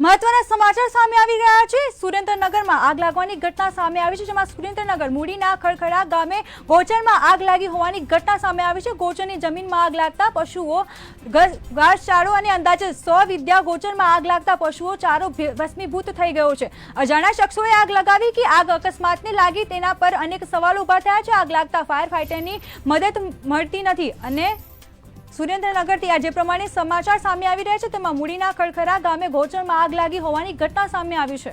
મહત્વના સમાચાર સામે આવી રહ્યા છે. સુરેન્દ્રનગરમાં આગ લાગવાની ઘટના સામે આવી છે, જેમાં સુરેન્દ્રનગર મૂડીના ખડખડા ગામે ગોચરમાં આગ લાગી હોવાની ઘટના સામે આવી છે. ગોચરની જમીનમાં આગ લાગતા પશુઓ ઘાસચારો અને અંદાજે સો વિદ્યા ગોચરમાં આગ લાગતા પશુઓ ચારો ભસ્મીભૂત થઈ ગયો છે. અજાણ્યા શખ્સોએ આગ લગાવી કે આગ અકસ્માતને લાગી તેના પર અનેક સવાલો ઊભા થયા છે. આગ લાગતા ફાયર ફાઇટરની મદદ મળતી નથી અને સુરેન્દ્રનગરથી આજે પ્રમાણે સમાચાર સામે આવી રહ્યા છે. તેમાં મૂડીના ખડખરા ગામે ગોચરમાં આગ લાગી હોવાની ઘટના સામે આવી છે.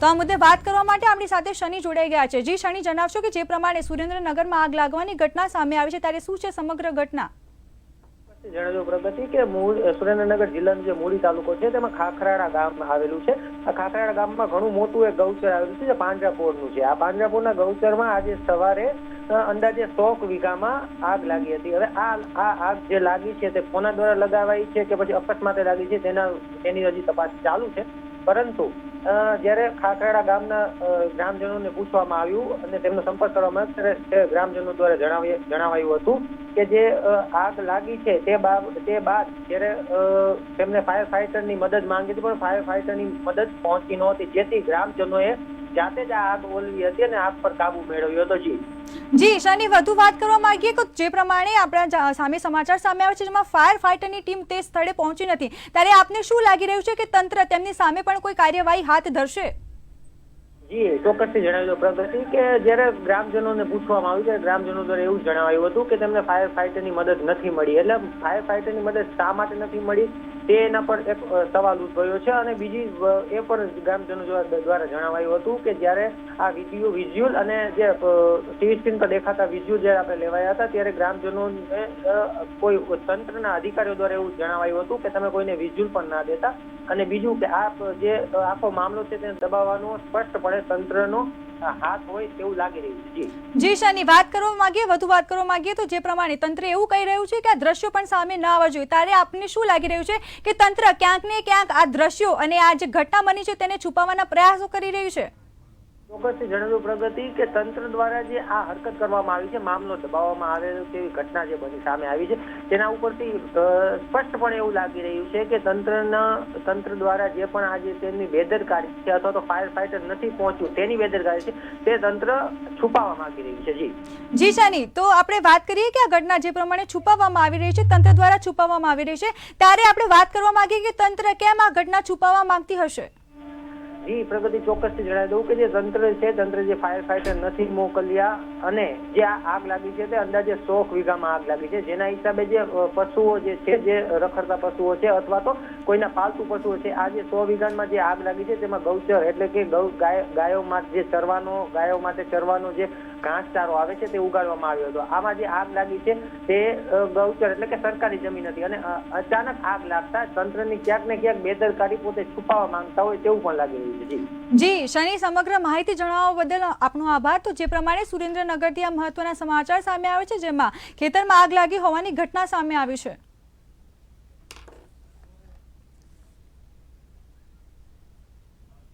તો આ મુદ્દે વાત કરવા માટે આપણી સાથે શનિ જોડાઈ ગયા છે. જી, શનિ જણાવશો કે જે પ્રમાણે સુરેન્દ્રનગરમાં આગ લાગવાની ઘટના સામે આવી છે, ત્યારે શું છે સમગ્ર ઘટના? જણાવ્યું પ્રગતિ કે મૂળ સુરેન્દ્રનગર જિલ્લાનો જે મૂળી તાલુકો છે, તેમાં ખાખરાડા ગામ આવેલું છે. આ ખાખરાડા ગામમાં ઘણું મોટું એક ગૌચર આવેલું છે, જે પાંજરાપોળનું છે. આ પાંજરાપોળના ગૌચરમાં આજે સવારે અંદાજે સો વીઘામાં આગ લાગી હતી. હવે આ આ આગ જે લાગી છે તે કોના દ્વારા લગાવાઈ છે કે પછી અકસ્માતે લાગી છે તેના, તેની હજી તપાસ ચાલુ છે. પરંતુ જ્યારે ખાખરાડા ગામના ગ્રામજનોને પૂછવામાં આવ્યું અને તેમનો સંપર્ક કરવામાં આવ્યો ગ્રામજનો દ્વારા જણાવી, જણાવાયું હતું કે જે આગ લાગી છે તે બાબ, તે બાદ જ્યારે તેમને ફાયર ફાઈટરની મદદ માંગી હતી, પણ ફાયર ફાઈટરની મદદ પહોંચી નહોતી. જેથી ગ્રામજનોએ જાતે જ આ ઓલવી હતી અને આગ પર કાબુ મેળવ્યો હતો જી. જી શનિ વધુ વાત કરવા માંગીએ કે જે પ્રમાણે આપણા સામે સમાચાર સામે આવે છે, જેમાં ફાયર ફાઇટરની ટીમ તે સ્થળે પહોંચી નથી. ત્યારે આપને શું લાગી રહ્યું છે કે તંત્ર તેમની સામે પણ કોઈ કાર્યવાહી હાથ ધરશે? જી ચોક્કસથી જણાવી પ્રગતિ કે જ્યારે ગ્રામજનોને પૂછવામાં આવ્યું ત્યારે ગ્રામજનો દ્વારા એવું જણાવાયું હતું કે તેમને ફાયર ફાઈટરની મદદ નથી મળી. એટલે ફાયર ફાઈટરની મદદ શા માટે નથી મળી? તે એના પર એક સવાલ ઉદભવ્યો છે અને બીજી એ પણ ગ્રામજનો દ્વારા જણાવાયું હતું કે જ્યારે આ વીડિયો વિઝ્યુઅલ અને જે ટીવી સ્ક્રીન પર દેખાતા વિઝ્યુઅલ જ્યારે આપણે લેવાયા હતા ત્યારે ગ્રામજનોને કોઈ તંત્રના અધિકારીઓ દ્વારા એવું જણાવાયું હતું કે તમે કોઈને વિઝ્યુઅલ પણ ના દેતા. અને બીજું કે આ જે, આખો મામલો છે તેને દબાવવાનો સ્પષ્ટપણે તંત્રનો હાથ હોય તેવું લાગી રહ્યું છે. જી. શની વાત કરવા માંગીએ, વધુ વાત કરવા માંગીએ, તો જે પ્રમાણે તંત્ર એવું કહી રહ્યું છે કે આ દ્રશ્યો પણ સામે ન આવવા જોઈએ. ત્યારે આપને શું લાગી રહ્યું છે કે તંત્ર ક્યાંક ને ક્યાંક આ દ્રશ્યો અને આ જે ઘટના છે તેને છુપાવવાના પ્રયાસો કરી રહ્યું છે? ચોક્કસથી જણાવ્યું પ્રગતિ કે તંત્ર દ્વારા જે આ હરકત કરવામાં આવી છે, મામલો દબાવવામાં આવેલો તેવી ઘટના જે બની સામે આવી છે, તેના ઉપરથી સ્પષ્ટપણે એવું લાગી રહ્યું છે કે તંત્રના, તંત્ર દ્વારા જે પણ આજે તેમની બેદરકારી છે અથવા તો ફાયર ફાઈટર નથી પહોંચ્યું તેની બેદરકારી છે, તે તંત્ર છુપાવવા માંગી રહ્યું છે. જી. જી શની, તો આપણે વાત કરીએ કે આ ઘટના જે પ્રમાણે છુપાવવામાં આવી રહી છે, તંત્ર દ્વારા છુપાવવામાં આવી રહી છે, ત્યારે આપણે વાત કરવા માંગીએ કે તંત્ર કેમ આ ઘટના છુપાવવા માંગતી હશે? જી પ્રગતિ ચોક્કસથી જણાવી દઉં કે જે તંત્ર છે, તંત્ર જે ફાયર ફાઈટર નથી મોકલ્યા અને જે આગ લાગી છે તે અંદાજે સો વીઘામાં આગ લાગી છે. જેના હિસાબે જે પશુઓ જે છે, જે રખડતા પશુઓ છે અથવા તો કોઈના પાલતુ પશુઓ છે, આ જે સો વીઘામાં જે આગ લાગી છે, તેમાં ગૌચર એટલે કે ગૌ ગાયો માટે જે ચરવાનો ગાયો માટે ચરવાનો જે ઘાસચારો આવે છે, તે ઉગાડવામાં આવ્યો હતો. આમાં જે આગ લાગી છે, તે ગૌચર એટલે કે સરકારી જમીન હતી અને અચાનક આગ લાગતા તંત્રની ક્યાંક ને ક્યાંક બેદરકારી પોતે છુપાવવા માંગતા હોય તેવું પણ લાગી રહ્યું છે. જી, શનિ સમગ્ર માહિતી જણાવવા બદલ આપનો આભાર. તો જે પ્રમાણે સુરેન્દ્રનગરથી આ મહત્વના સમાચાર સામે આવે છે, જેમાં ખેતરમાં આગ લાગી હોવાની ઘટના સામે આવી છે.